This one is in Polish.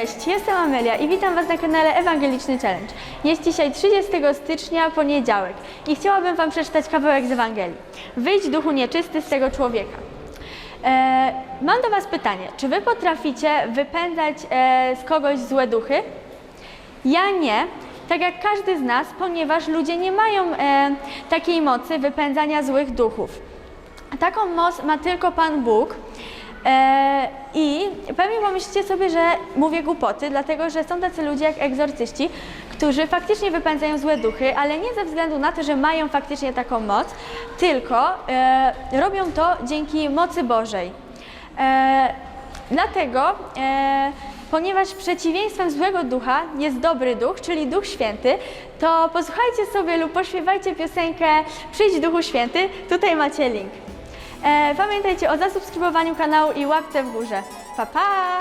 Cześć, jestem Amelia i witam Was na kanale Ewangeliczny Challenge. Jest dzisiaj 30 stycznia, poniedziałek i chciałabym Wam przeczytać kawałek z Ewangelii. Wyjdź duchu nieczysty z tego człowieka. E, mam do Was pytanie, czy Wy potraficie wypędzać e, z kogoś złe duchy? Ja nie, tak jak każdy z nas, ponieważ ludzie nie mają e, takiej mocy wypędzania złych duchów. Taką moc ma tylko Pan Bóg. E, I pewnie pomyślicie sobie, że mówię głupoty, dlatego że są tacy ludzie jak egzorcyści, którzy faktycznie wypędzają złe duchy, ale nie ze względu na to, że mają faktycznie taką moc, tylko e, robią to dzięki mocy Bożej. E, dlatego, ponieważ przeciwieństwem złego ducha jest dobry duch, czyli Duch Święty, to posłuchajcie sobie lub pośpiewajcie piosenkę Przyjdź Duchu Święty. Tutaj macie link. E, pamiętajcie o zasubskrybowaniu kanału i łapce w górze. Pa, pa!